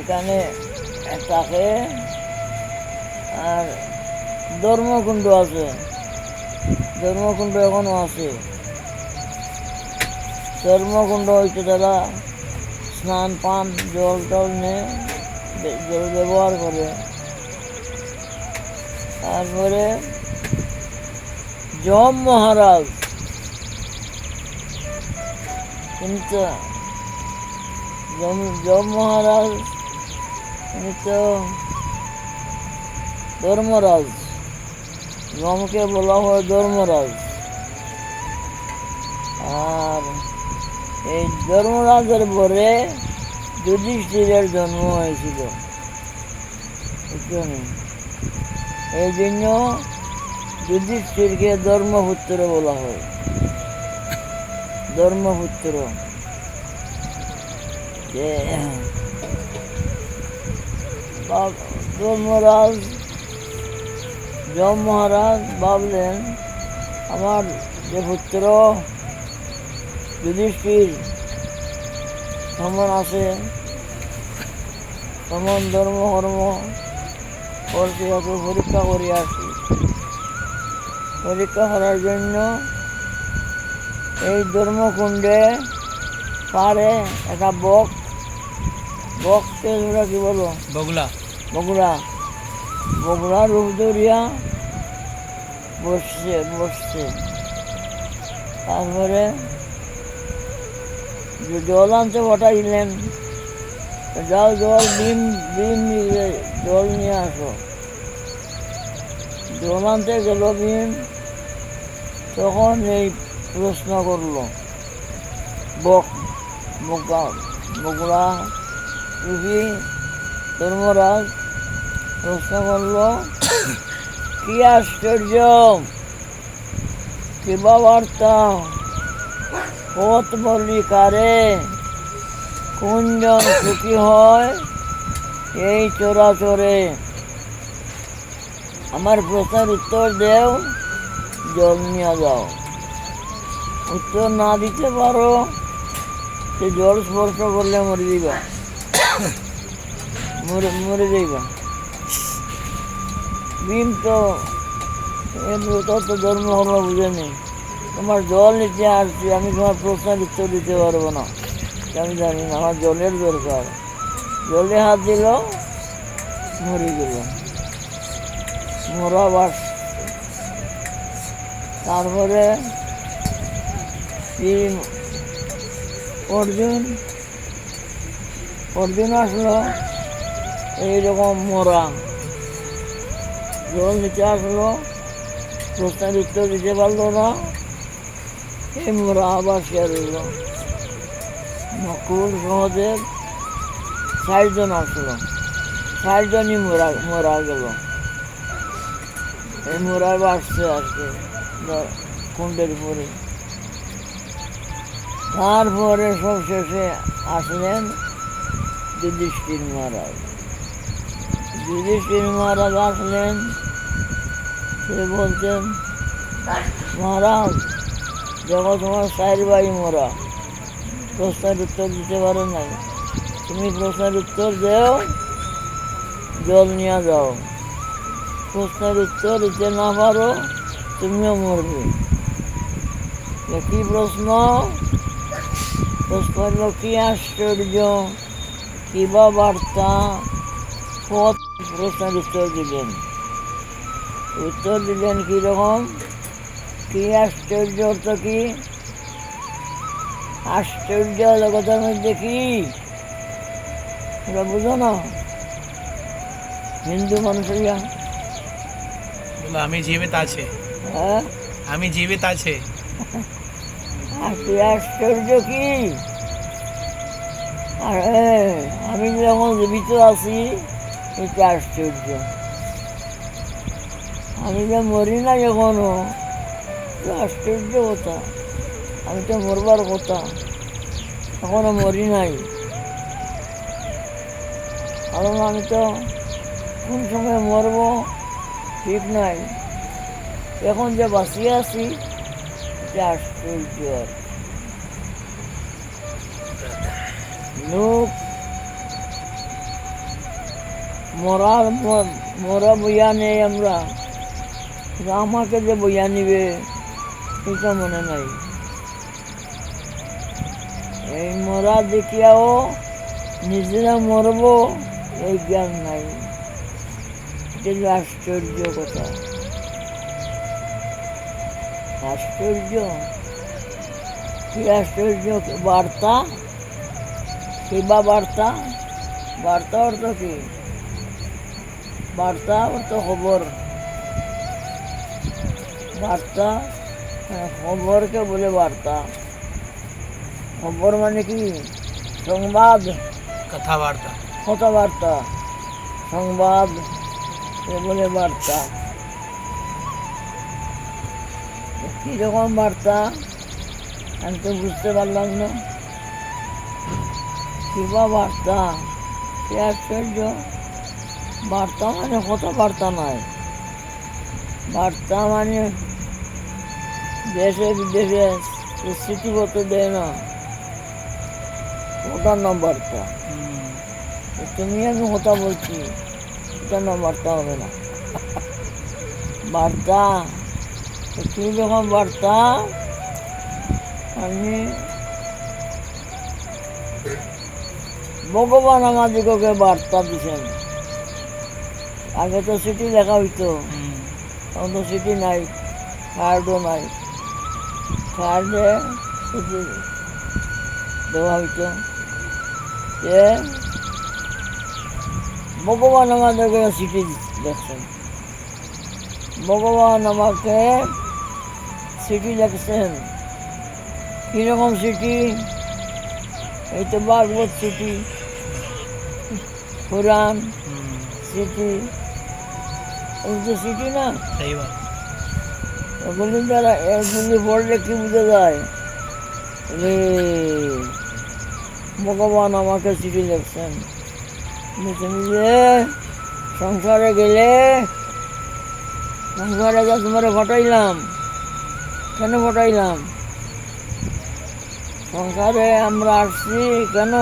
এখানে থাকে আর ধর্মকুণ্ড আছে। ধর্মকুণ্ড এখনও আছে। ধর্মকুণ্ড হইতে তারা স্নান, পান, জল টল নিয়ে জল ব্যবহার করে। তারপরে যম মহারাজ। কিন্তু যম যম মহারাজ উনি তো ধর্মরাজ। যমকে বলা হয় ধর্মরাজ। আর এই ধর্মরাজের পরে যুধিষ্ঠিরের জন্ম হয়েছিল। এই জন্য যুধিষ্ঠিরকে ধর্মপুত্র বলা হয়। ধর্মপুত্র। যে ধর্মরাজ যম মহারাজ ভাবলেন, আমার যে পুত্র যুধিষ্ঠির কেমন আছে কেমন ধর্ম, কর্ম করছে, ওকে পরীক্ষা করে আসি পরীক্ষা করার জন্য এই ধর্মকুণ্ডে পারে একটা বক বককে তোমরা কি বলো বগুলা। বগুড়া। বগুড়া রূপ ধরিয়া বসছে বসছে। তারপরে জল আনতে পাঠাইলেন, যাও জল, ডিম ডিম নিয়ে, জল নিয়ে আসো। জল আনতে গেল বিন তখন এই প্রশ্ন করল, বক, বকা, বগুড়া রুবি ধর্মরাজ প্রশ্ন করল কি আশ্চর্য! কিবা বার্তা? পথ বলি কারে? কোনজন সুখী হয় এই চরাচরে? আমার প্রশ্নের উত্তর দেও, জল নিয়ে যাও। উত্তর না দিতে পারো, সে জল স্পর্শ করলে মরে দিবা মরে মরে যাইবা। ভীম তো তোর তো ধর্ম কর্ম বুঝে নেই তোমার জল নিতে আসছি, আমি তোমার প্রশ্নের উত্তর দিতে পারব না। আমি জানি না, আমার জলের দরকার। জলে হাত দিল, মরে গেল। মরা বাস। তারপরে ভীম অর্জুন অর্জুন আসলো, এইরকম মরা। জল নিচে আসলো। প্রশ্নের উত্তর দিতে পারল না। এই মোরা আবার সে রইল নকুল সহদেব ষাটজন আসলো। ষাটজনই মোরা মোরা গেল। এই মোরা বাসছে আর কুণ্ডের পরে তারপরে সব শেষে আসলেন যুধিষ্ঠির মহারাজ। যুধিষ্ঠির মহারাজ আসলেন। সে বলছেন, মহারাজ দেখো তোমার চার ভাই মরা। প্রশ্নের উত্তর দিতে পারো নাই। তুমি প্রশ্নের উত্তর দেও, জল নিয়ে যাও। প্রশ্নের উত্তর দিতে না পারো, তুমিও মরবে। কি প্রশ্ন। প্রশ্ন কি আশ্চর্য কিবা বার্তা? পথ প্রশ্নের উত্তর দিলেন। উত্তর দিলেন কীরকম? কি আশ্চর্য অর্থ কি? আশ্চর্য জগতের মধ্যে কি? ওরা বুঝো না? হিন্দু মানুষেরা আমি জীবিত আছে। হ্যাঁ? আমি জীবিত আছে। আশ্চর্য কি? আর আমি যখন জীবিত আছি এটা আশ্চর্য। আমি যে মরি না এটা আশ্চর্য কথা। আমি তো মরবার কথা, এখনও মরি নাই। কারণ আমি তো কোন সময় মরবো ঠিক নাই। এখন যে বাঁচিয়ে আছি, এটা আশ্চর্য লোক মরা ম- মরা বইয়া নেই আমরা কিন্তু আমাকে যে বইয়া নিবে এটা মনে নাই এই মরা দেখিয়াও নিজেরা মরব এই জ্ঞান নাই এটা যে আশ্চর্য কথা আশ্চর্য কি আশ্চর্য বার্তা সেবা বার্তা বার্তা অর্থ কি বার্তা অর্থ খবর। বার্তা হ্যাঁ, খবরকে বলে বার্তা। খবর মানে কি? সংবাদ। কথাবার্তা। কথাবার্তা। সংবাদ এ বলে বার্তা। কীরকম বার্তা? আমি তো বুঝতে পারলাম না। কিবা বার্তা? কি আশ্চর্য বার্তা মানে কথাবার্তা নয় বার্তা মানে দেশে বিদেশে স্মৃতিগত দেয় না। নাম বার্তা। তুমি আমি কথা বলছি এটা না বার্তা হবে না। বার্তা তুমি যখন বার্তা? আমি ভগবান আমাদিগকে বার্তা দিছেন। আগে তো সিটি লেখা হইতো। এখন তো সিটি নাই কার্ডও নাই। কার্ডে দেওয়া হইতো। যে ভগবান আমাদেরকে সিটি দেখছেন ভগবান আমাকে সিটি দেখছেন। কীরকম সিটি? এই তো ভাগবত সিটি পুরাণ হুম, উল্টো না তারা একসঙ্গে পড়লে বুঝে যায়? রে ভগবান আমাকে চিঠি লিখছেন। সংসারে গেলে সংসারে যা তোমার ফটাইলাম কেন ফটাইলাম সংসারে আমরা আসছি কেন?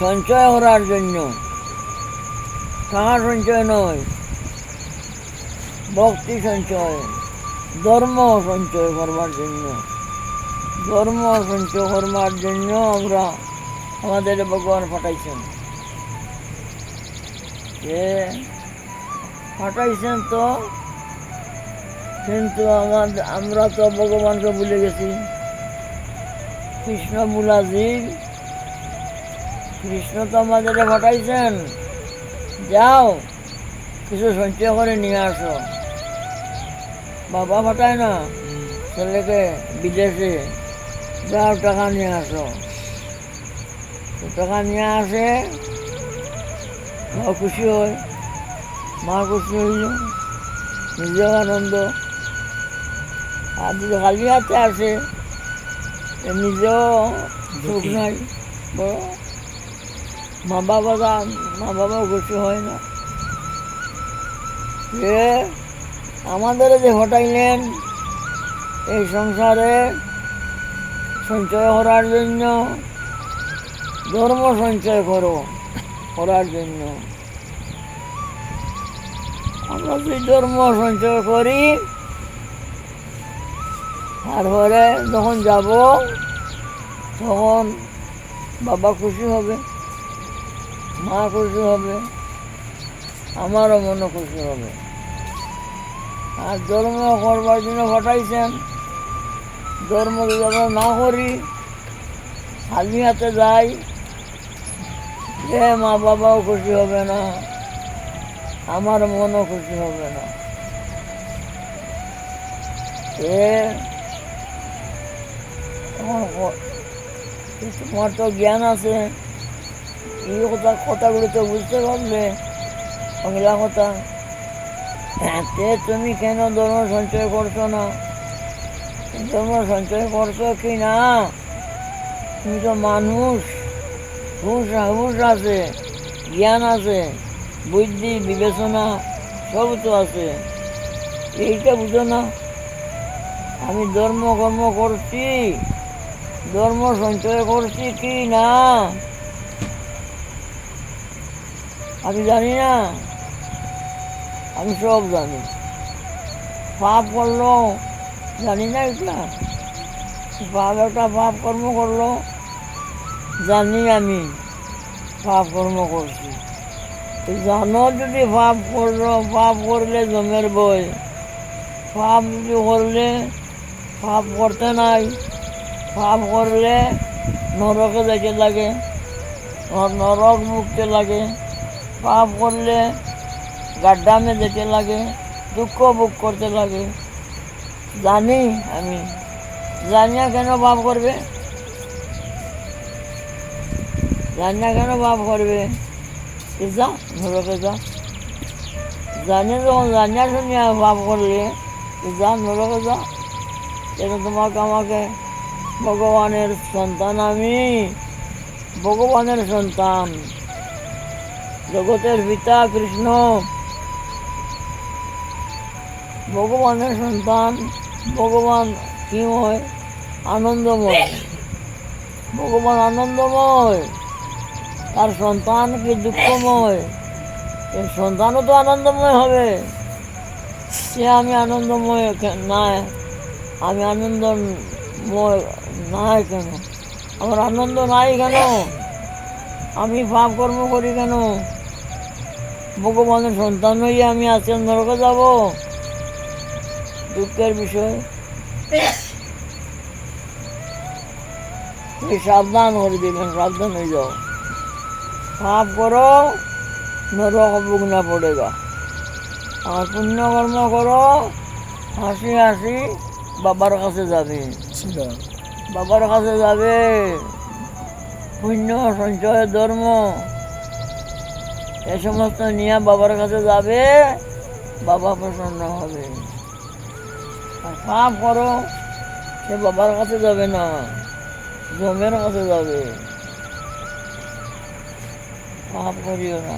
সঞ্চয় করার জন্য। টাকা সঞ্চয় নয় ভক্তি সঞ্চয়, ধর্ম সঞ্চয় করবার জন্য। ধর্ম সঞ্চয় করবার জন্য আমরা আমাদের ভগবান পাঠাইছেন। যে পাঠাইছেন তো, কিন্তু আমাদের আমরা তো ভগবানকে ভুলে গেছি। কৃষ্ণ মুলাজির, কৃষ্ণ তো আমাদের পাঠাইছেন। যাও কিছু সঞ্চয় করে নিয়ে আসো। বাবা পাঠায় না ছেলেকে বিদেশে যাও টাকা নিয়ে আসো। টাকা নিয়ে আসে মা খুশি হয় মা খুশি হইল নিজেও আনন্দ। আর যদি খালি হাতে আসে নিজেও সুখ নাই। বড় মা বাবা মা বাবাও খুশি হয় না। যে আমাদের যে ঘটাইলেন এই সংসারে সঞ্চয় করার জন্য, ধর্ম সঞ্চয় করো, করার জন্য। আমরা যদি ধর্ম সঞ্চয় করি, তারপরে যখন যাব, তখন বাবা খুশি হবে। মা খুশি হবে, আমারও মনে খুশি হবে। আর ধর্ম করবার জন্য ঘটাইছেন ধর্ম যদি না করি, খালি হাতে যাই যে মা বাবাও খুশি হবে না, আমার মনও খুশি হবে না। এ তোমার তো জ্ঞান আছে। কথা কথাগুলো তো বুঝতে পারবে। বাংলা কথা তে তুমি কেন ধর্ম সঞ্চয় করছ না? ধর্ম সঞ্চয় করছ কি না? তুমি তো মানুষ। হুশ, হুঁশ আছে, জ্ঞান আছে, বুদ্ধি, বিবেচনা, সব তো আছে। এইটা বুঝো না। আমি ধর্ম কর্ম করছি। ধর্ম সঞ্চয় করছি কি না? আমি জানি না। আমি সব জানি। পাপ করল, জানি না এটা। পাপ একটা পাপ কর্ম করল, জানি আমি পাপ কর্ম করছি। জানো যদি পাপ করল, পাপ করলে জমের বই। পাপ যদি করলে পাপ করতে নাই। পাপ করলে নরকে যেতে লাগে নরক মুক্তি লাগে। পাপ করলে গাড্ডামে যেতে লাগে, দুঃখ ভোগ করতে লাগে। জানি আমি। জানিয়া কেন পাপ করবে? জানিয়া কেন পাপ করবে? যা নরকে যা জানিয়ে যখন জানিয়া শুনিয়া পাপ করলে যা নরকে যা এটা তোমাকে আমাকে ভগবানের সন্তান আমি। ভগবানের সন্তান। জগতের পিতা কৃষ্ণ। ভগবানের সন্তান, ভগবান কি হয়? আনন্দময়। ভগবান আনন্দময়। তার সন্তান কি দুঃখময়? সন্তানও তো আনন্দময় হবে। সে আমি আনন্দময় নাই। আমি আনন্দময় নাই কেন? আমার আনন্দ নাই কেন? আমি পাপ কর্ম করি কেন? ভগবানের সন্তান হইয়া আমি আজকে নরকে যাব? দুঃখের বিষয়। সাবধান করে দিবেন সাবধান হয়ে যাও। পাপ করো নরক বুক না পড়েগা আর পুণ্যকর্ম করো হাসি হাসি বাবার কাছে যাবে। বাবার কাছে যাবে। পুণ্য সঞ্চয় ধর্ম। এ সমস্ত নিয়ে বাবার কাছে যাবে, বাবা প্রসন্ন হবে। আর পাপ করো, সে বাবার কাছে যাবে না, জমের কাছে যাবে। পাপ করিও না।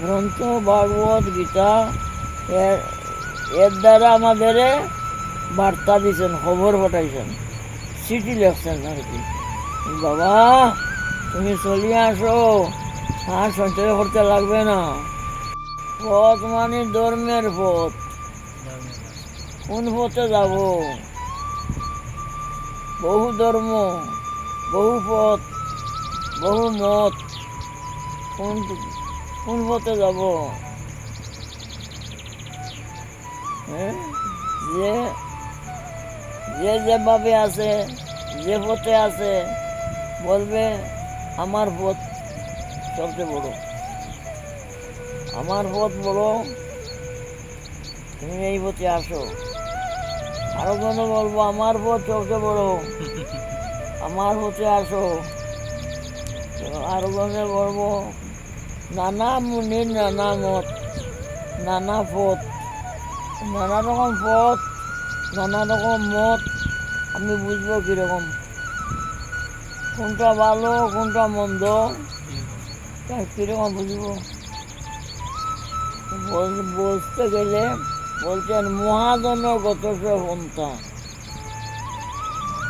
গ্রন্থ ভাগবত গীতা এর দ্বারা আমাদের বার্তা দিয়েছেন, খবর পাঠাইছেন। চিঠি লেখছেন আর কি। বাবা তুমি চলিয়ে আসো। আর সঞ্চয় করতে লাগবে না। পথ মানে ধর্মের পথ। কোন পথে যাব? বহু ধর্ম, বহু পথ, বহু মত। কোন কোন পথে যাব? যে যে যেভাবে আছে, যে পথে আছে, বলবে আমার পথ সবচেয়ে বড়। আমার পথ বড় তুমি এই পথে আসো। আরও কোনো বলব, আমার পথ সবচেয়ে বড়। আমার পথে আসো। আরও কোনো বলব? নানা মুনির, নানা মত, নানা পথ, নানা রকম পথ, নানা রকম মত, আমি বুঝব কীরকম। কোনটা ভালো কোনটা মন্দ। তা কীরকম বুঝব? বল- বলতে গেলে বলছেন মহাজনগত পন্থা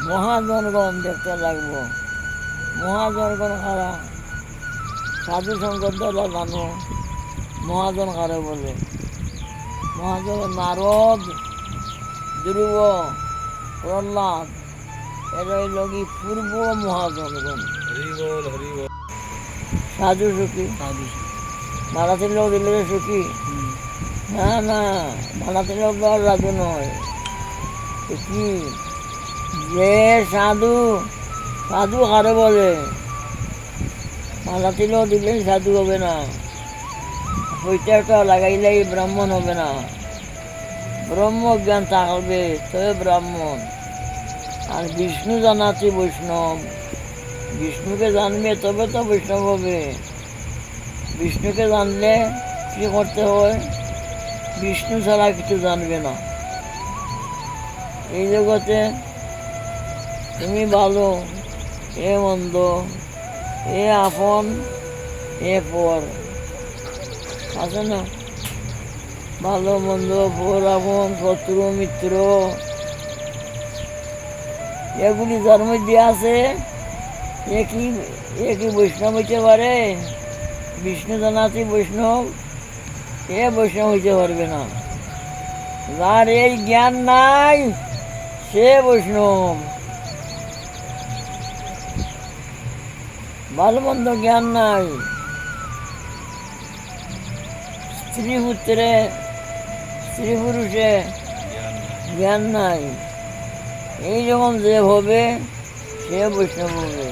মহাজনগণ দেখতে লাগবো। মহাজনগণ খারা। সাধু সংকট দ্বারা জানো মহাজন কারে বলে। মহাজন নারদ, ধ্রুব, প্রহ্লাদ। এরা হইল কি পূর্ব মহাজনগণ সাধু সুখী। ভাড়াতে লোক দিলে সুখী। না না ভাড়াতে লোক আর রাজু নয়। কি? যে সাধু সাধু কারে বলে? ভাড়াতে লোক দিলেই সাধু হবে না। পৈটাটা লাগাইলেই ব্রাহ্মণ হবে না। ব্রহ্ম জ্ঞান থাকবে তবে ব্রাহ্মণ। আর বিষ্ণু জানাচ্ছি বৈষ্ণব। বিষ্ণুকে জানবে, তবে তো বৈষ্ণব হবে। বিষ্ণুকে জানলে কি করতে হয়? বিষ্ণু ছাড়া কিছু জানবে না। এই জগতে তুমি ভালো, এ মন্দ, এ আপন, এ পর। আছে না? ভালো, মন্দ পর আপন, শত্রু, মিত্র এগুলি যার মধ্যে আছে এ কি এ কি বৈষ্ণব হইতে পারে? বিষ্ণু জানাতি বৈষ্ণব এ বৈষ্ণব হইতে পারবে না। যার এই জ্ঞান নাই সে বৈষ্ণব। ভালো মন্দ জ্ঞান নাই। স্ত্রী পুত্রে স্ত্রী পুরুষে জ্ঞান নাই। এই যখন দেব হবে সে বৈষ্ণব হবে।